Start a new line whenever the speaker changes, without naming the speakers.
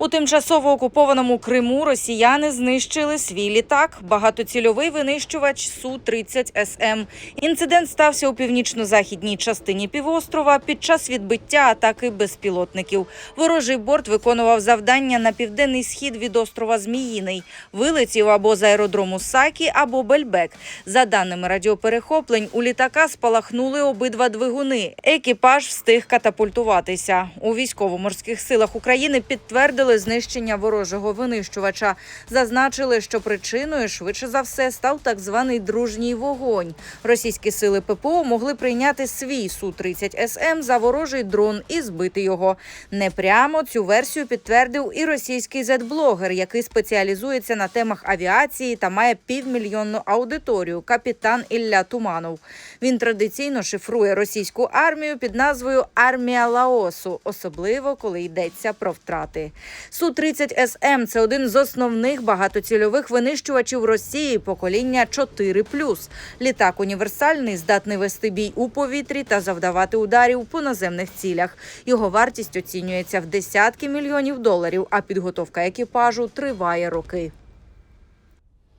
У тимчасово окупованому Криму росіяни знищили свій літак, багатоцільовий винищувач Су-30 СМ. Інцидент стався у північно-західній частині півострова під час відбиття атаки безпілотників. Ворожий борт виконував завдання на південний схід від острова Зміїний. Вилетів або з аеродрому Сакі, або Бельбек. За даними радіоперехоплень, у літака спалахнули обидва двигуни. Екіпаж встиг катапультуватися. У військово-морських силах України підтвердили знищення ворожого винищувача. Зазначили, що причиною швидше за все став так званий дружній вогонь. Російські сили ППО могли прийняти свій Су-30 СМ за ворожий дрон і збити його. Непрямо цю версію підтвердив і російський зет-блогер, який спеціалізується на темах авіації та має півмільйонну аудиторію. Капітан Ілля Туманов. Він традиційно шифрує російську армію під назвою Армія Лаосу, особливо коли йдеться про втрати. Су-30 СМ – це один з основних багатоцільових винищувачів Росії покоління 4+. Літак універсальний, здатний вести бій у повітрі та завдавати ударів по наземних цілях. Його вартість оцінюється в десятки мільйонів доларів, а підготовка екіпажу триває роки.